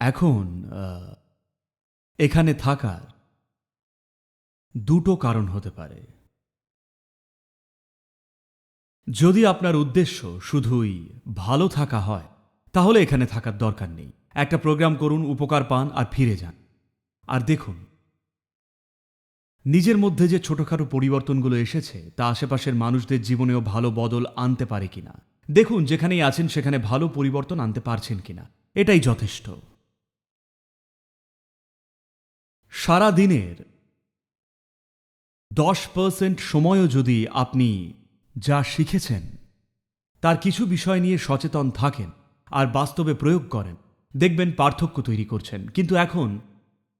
এখন এখানে থাকার দুটো কারণ হতে পারে। যদি আপনার উদ্দেশ্য শুধুই ভালো থাকা হয়, তাহলে এখানে থাকার দরকার নেই। একটা প্রোগ্রাম করুন, উপকার পান আর ফিরে যান। আর দেখুন, নিজের মধ্যে যে ছোটখাটো পরিবর্তনগুলো এসেছে, তা আশেপাশের মানুষদের জীবনেও ভালো বদল আনতে পারে কিনা? দেখুন, যেখানেই আছেন, সেখানে ভালো পরিবর্তন আনতে পারছেন কিনা? এটাই যথেষ্ট। সারা দিনের দশ পার্সেন্ট সময়ও যদি আপনি যা শিখেছেন, তার কিছু বিষয় নিয়ে সচেতন থাকেন আর বাস্তবে প্রয়োগ করেন, দেখবেন পার্থক্য তৈরি করছেন। কিন্তু এখন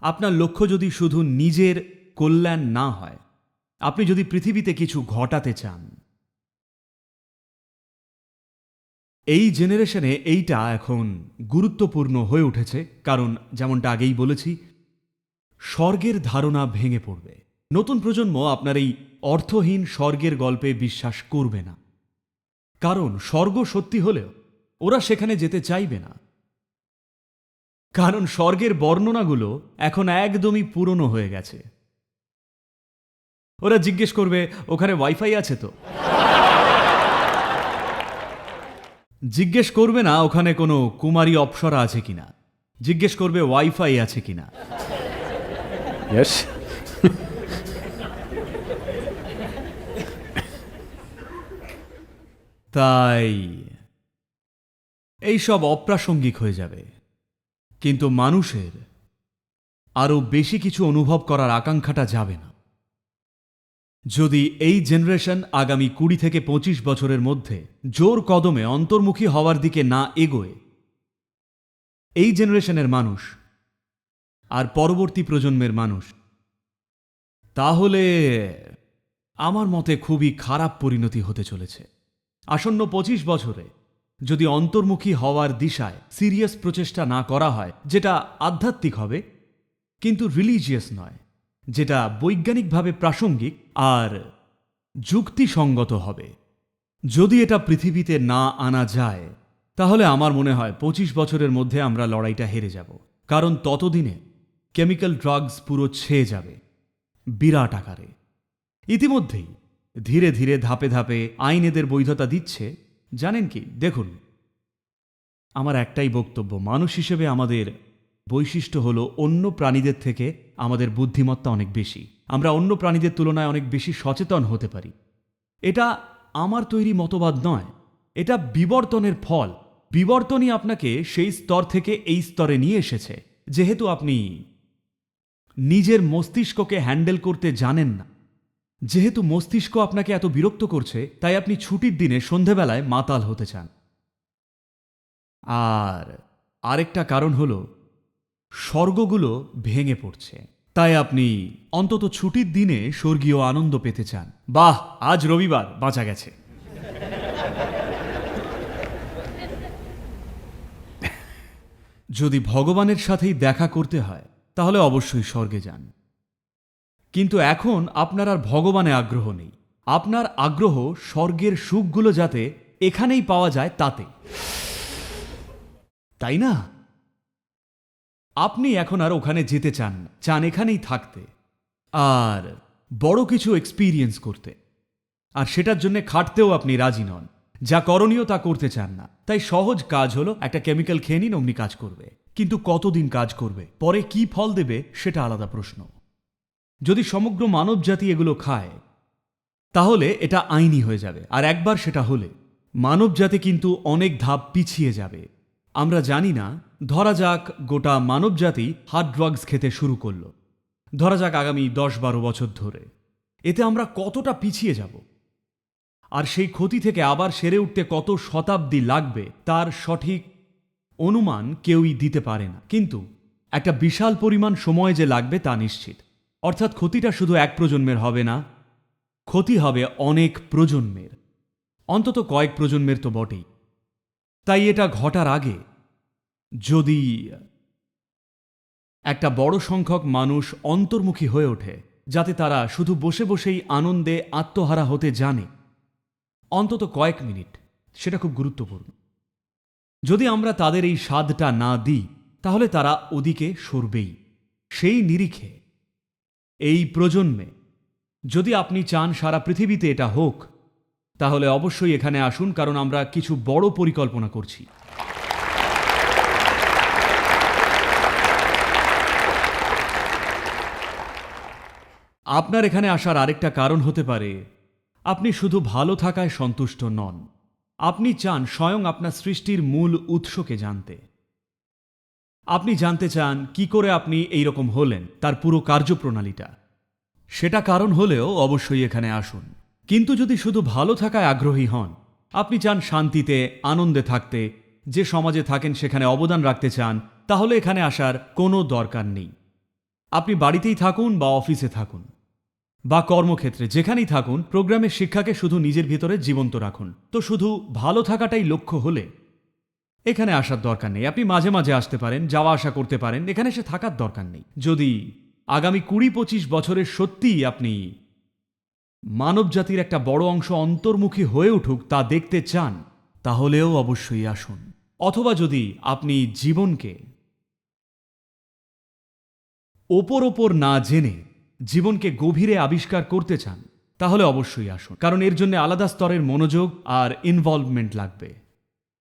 আপনার লক্ষ্য যদি শুধু নিজের কল্যাণ না হয়, আপনি যদি পৃথিবীতে কিছু ঘটাতে চান, এই জেনারেশনে এইটা এখন গুরুত্বপূর্ণ হয়ে উঠেছে। কারণ যেমনটা আগেই বলেছি স্বর্গের ধারণা ভেঙে পড়বে। নতুন প্রজন্ম আপনার এই অর্থহীন স্বর্গের গল্পে বিশ্বাস করবে না। কারণ স্বর্গ সত্যি হলেও ওরা সেখানে যেতে চাইবে না। কারণ স্বর্গের বর্ণনাগুলো এখন একদমই পুরনো হয়ে গেছে। ওরা জিজ্ঞেস করবে, ওখানে ওয়াইফাই আছে তো? জিজ্ঞেস করবে না, ওখানে কোনো কুমারী অপসরা আছে কিনা? জিজ্ঞেস করবে, ওয়াইফাই আছে কিনা? Yes. তাই এইসব অপ্রাসঙ্গিক হয়ে যাবে কিন্তু মানুষের আরও বেশি কিছু অনুভব করার আকাঙ্ক্ষাটা যাবে না যদি এই জেনারেশন আগামী কুড়ি থেকে পঁচিশ বছরের মধ্যে জোর কদমে অন্তর্মুখী হওয়ার দিকে না এগোয়, এই জেনারেশনের মানুষ আর পরবর্তী প্রজন্মের মানুষ। তাহলে আমার মতে খুবই খারাপ পরিণতি হতে চলেছে। আসন্ন পঁচিশ বছরে যদি অন্তর্মুখী হওয়ার দিশায় সিরিয়াস প্রচেষ্টা না করা হয়, যেটা আধ্যাত্মিক হবে, কিন্তু রিলিজিয়াস নয়, যেটা বৈজ্ঞানিকভাবে প্রাসঙ্গিক আর যুক্তিসঙ্গত হবে। যদি এটা পৃথিবীতে না আনা যায়, তাহলে আমার মনে হয় পঁচিশ বছরের মধ্যে আমরা লড়াইটা হেরে যাব। কারণ ততদিনে কেমিক্যাল ড্রাগস পুরো ছেয়ে যাবে। বিরাট আকারে। ইতিমধ্যেই ধীরে ধীরে ধাপে ধাপে আইন এদের বৈধতা দিচ্ছে। জানেন কি? দেখুন। আমার একটাই বক্তব্য, মানুষ হিসেবে আমাদের বৈশিষ্ট্য হলো অন্য প্রাণীদের থেকে আমাদের বুদ্ধিমত্তা অনেক বেশি। আমরা অন্য প্রাণীদের তুলনায় অনেক বেশি সচেতন হতে পারি। এটা আমার তৈরি মতবাদ নয়। এটা বিবর্তনের ফল। বিবর্তনই আপনাকে সেই স্তর থেকে এই স্তরে নিয়ে এসেছে। যেহেতু আপনি নিজের মস্তিষ্ককে হ্যান্ডেল করতে জানেন না। যেহেতু মস্তিষ্ক আপনাকে এত বিরক্ত করছে, তাই আপনি ছুটির দিনে সন্ধেবেলায় মাতাল হতে চান। আর আরেকটা কারণ হল, স্বর্গগুলো ভেঙে পড়ছে। তাই আপনি অন্তত ছুটির দিনে স্বর্গীয় আনন্দ পেতে চান। বাহ, আজ রবিবার, বাঁচা গেছে। যদি ভগবানের সাথেই দেখা করতে হয় তাহলে অবশ্যই স্বর্গে যান। কিন্তু এখন আপনার আর ভগবানে আগ্রহ নেই। আপনার আগ্রহ স্বর্গের সুখগুলো যাতে এখানেই পাওয়া যায় তাতে। তাই না? আপনি এখন আর ওখানে যেতে চান চান এখানেই থাকতে। আর বড় কিছু এক্সপিরিয়েন্স করতে। আর সেটার জন্য খাটতেও আপনি রাজি নন। যা করণীয় তা করতে চান না। তাই সহজ কাজ হলো একটা কেমিক্যাল খেয়ে নিন, অমনি কাজ করবে। কিন্তু কতদিন কাজ করবে? পরে কি ফল দেবে সেটা আলাদা প্রশ্ন। যদি সমগ্র মানবজাতি এগুলো খায়, তাহলে এটা আইনি হয়ে যাবে। আর একবার সেটা হলে, মানবজাতি কিন্তু অনেক ধাপ পিছিয়ে যাবে। আমরা জানি না, ধরা যাক গোটা মানবজাতি হার্ড ড্রাগস খেতে শুরু করল। ধরা যাক আগামী দশ বারো বছর ধরে। এতে আমরা কতটা পিছিয়ে যাব? আর সেই ক্ষতি থেকে আবার সেরে উঠতে কত শতাব্দী লাগবে, তার সঠিক অনুমান কেউই দিতে পারে না। কিন্তু একটা বিশাল পরিমাণ সময় যে লাগবে তা নিশ্চিত। অর্থাৎ ক্ষতিটা শুধু এক প্রজন্মের হবে না, ক্ষতি হবে অনেক প্রজন্মের। অন্তত কয়েক প্রজন্মের তো বটেই। তাই এটা ঘটার আগে যদি একটা বড় সংখ্যক মানুষ অন্তর্মুখী হয়ে ওঠে, যাতে তারা শুধু বসে বসেই আনন্দে আত্মহারা হতে জানে, অন্তত কয়েক মিনিট, সেটা খুব গুরুত্বপূর্ণ। যদি আমরা তাদের এই স্বাদটা না দিই, তাহলে তারা ওদিকে সরবেই। সেই নিরিখে, এই প্রজন্মে, যদি আপনি চান সারা পৃথিবীতে এটা হোক, তাহলে অবশ্যই এখানে আসুন, কারণ আমরা কিছু বড় পরিকল্পনা করছি। আপনার এখানে আসার আরেকটা কারণ হতে পারে, আপনি শুধু ভালো থাকায় সন্তুষ্ট নন। আপনি চান স্বয়ং আপনার সৃষ্টির মূল উৎসকে জানতে। আপনি জানতে চান কি করে আপনি এই রকম হলেন, তার পুরো কার্যপ্রণালীটা। সেটা কারণ হলেও অবশ্যই এখানে আসুন। কিন্তু যদি শুধু ভালো থাকায় আগ্রহী হন, আপনি চান শান্তিতে, আনন্দে থাকতে, যে সমাজে থাকেন সেখানে অবদান রাখতে চান, তাহলে এখানে আসার কোনো দরকার নেই। আপনি বাড়িতেই থাকুন বা অফিসে থাকুন। বা কর্মক্ষেত্রে, যেখানেই থাকুন প্রোগ্রামের শিক্ষাকে শুধু নিজের ভিতরে জীবন্ত রাখুন। তো শুধু ভালো থাকাটাই লক্ষ্য হলে এখানে আসার দরকার নেই। আপনি মাঝে মাঝে আসতে পারেন, যাওয়া আসা করতে পারেন, এখানে সে থাকার দরকার নেই। যদি আগামী কুড়ি পঁচিশ বছরের সত্যিই আপনি মানব জাতির একটা বড় অংশ অন্তর্মুখী হয়ে উঠুক, তা দেখতে চান, তাহলেও অবশ্যই আসুন। অথবা যদি আপনি জীবনকে ওপর ওপর না জেনে জীবনকে গভীরে আবিষ্কার করতে চান, তাহলে অবশ্যই আসুন। কারণ এর জন্য আলাদা স্তরের মনোযোগ আর ইনভলভমেন্ট লাগবে।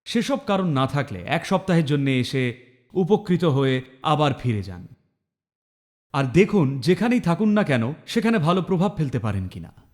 সেসব কারণ না থাকলে এক সপ্তাহের জন্য এসে উপকৃত হয়ে আবার ফিরে যান। আর দেখুন, যেখানেই থাকুন না কেন, সেখানে ভালো প্রভাব ফেলতে পারেন কিনা।